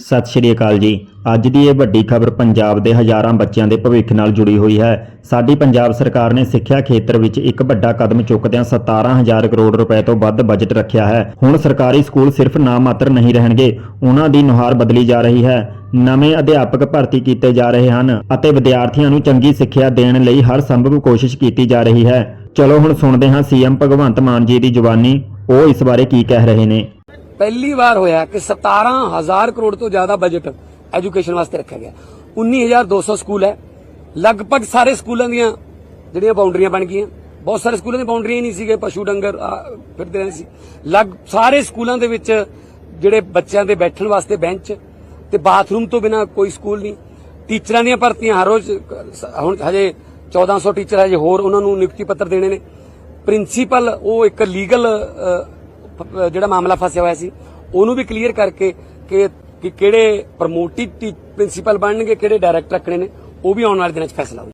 ਸਤਿ ਸ਼੍ਰੀ ਅਕਾਲ ਜੀ। ਅੱਜ ਦੀ ਇਹ ਵੱਡੀ ਖਬਰ ਪੰਜਾਬ ਦੇ ਹਜ਼ਾਰਾਂ ਬੱਚਿਆਂ ਦੇ ਭਵਿੱਖ ਨਾਲ ਜੁੜੀ ਹੋਈ ਹੈ। ਸਾਡੀ ਪੰਜਾਬ ਸਰਕਾਰ ਨੇ ਸਿੱਖਿਆ ਖੇਤਰ ਵਿੱਚ ਇੱਕ ਵੱਡਾ ਕਦਮ ਚੁੱਕਦਿਆਂ 17000 ਕਰੋੜ ਰੁਪਏ ਤੋਂ ਵੱਧ ਬਜਟ ਰੱਖਿਆ ਹੈ। ਹੁਣ ਸਰਕਾਰੀ ਸਕੂਲ ਸਿਰਫ ਨਾਮ ਮਾਤਰ ਨਹੀਂ ਰਹਿਣਗੇ, ਉਹਨਾਂ ਦੀ ਨੁਹਾਰ ਬਦਲੀ ਜਾ ਰਹੀ ਹੈ। ਨਵੇਂ ਅਧਿਆਪਕ ਭਰਤੀ ਕੀਤੇ ਜਾ ਰਹੇ ਹਨ ਅਤੇ ਵਿਦਿਆਰਥੀਆਂ ਨੂੰ ਚੰਗੀ ਸਿੱਖਿਆ ਦੇਣ ਲਈ ਹਰ ਸੰਭਵ ਕੋਸ਼ਿਸ਼ ਕੀਤੀ ਜਾ ਰਹੀ ਹੈ। ਚਲੋ ਹੁਣ ਸੁਣਦੇ ਹਾਂ ਸੀਐਮ ਭਗਵੰਤ ਮਾਨ ਜੀ ਦੀ ਜ਼ੁਬਾਨੀ ਉਹ ਇਸ ਬਾਰੇ ਕੀ ਕਹਿ ਰਹੇ ਨੇ? ਪਹਿਲੀ ਵਾਰ ਹੋਇਆ ਕਿ 17000 ਕਰੋੜ ਤੋਂ ਜ਼ਿਆਦਾ ਬਜਟ ਐਜੂਕੇਸ਼ਨ ਵਾਸਤੇ ਰੱਖਿਆ ਗਿਆ। 19200 ਸਕੂਲ ਹੈ। ਲਗਭਗ ਸਾਰੇ ਸਕੂਲਾਂ ਦੀਆਂ ਜਿਹੜੀਆਂ ਬਾਉਂਡਰੀਆਂ ਬਣ ਗਈਆਂ। ਬਹੁਤ ਸਾਰੇ ਸਕੂਲਾਂ ਦੀਆਂ ਬਾਉਂਡਰੀਆਂ ਹੀ ਨਹੀਂ ਸੀਗੇ। ਪਸ਼ੂ ਡੰਗਰ ਫਿਰਦੇ ਰਹਿੰਦੇ ਸੀ। ਲਗ, ਸਾਰੇ ਸਕੂਲਾਂ ਦੇ ਵਿੱਚ ਜਿਹੜੇ ਬੱਚਿਆਂ ਦੇ ਬੈਠਣ ਵਾਸਤੇ ਬੈਂਚ ਤੇ ਬਾਥਰੂਮ ਤੋਂ ਬਿਨਾ ਕੋਈ ਸਕੂਲ ਨਹੀਂ। ਟੀਚਰਾਂ ਦੀਆਂ ਭਰਤੀਆਂ ਹਰ ਰੋਜ਼ ਹੁਣ ਹਜੇ 1400 ਟੀਚਰ ਹਜੇ ਹੋਰ ਉਹਨਾਂ ਨੂੰ ਨਿਯੁਕਤੀ ਪੱਤਰ ਦੇਣੇ ਨੇ। ਪ੍ਰਿੰਸੀਪਲ, ਉਹ ਇੱਕ ਲੀਗਲ ਜਿਹੜਾ ਮਾਮਲਾ ਫਸਿਆ ਹੋਇਆ ਸੀ, ਉਹਨੂੰ ਵੀ ਕਲੀਅਰ ਕਰਕੇ ਕਿ ਕਿ ਕਿਹੜੇ ਪ੍ਰਮੋਟਿਡ ਪ੍ਰਿੰਸੀਪਲ ਬਣਨਗੇ, ਕਿਹੜੇ ਡਾਇਰੈਕਟਰ ਰੱਖਣੇ ਨੇ, ਉਹ ਵੀ ਆਉਣ ਵਾਲੇ ਦਿਨਾਂ 'ਚ ਫੈਸਲਾ ਹੋਊ।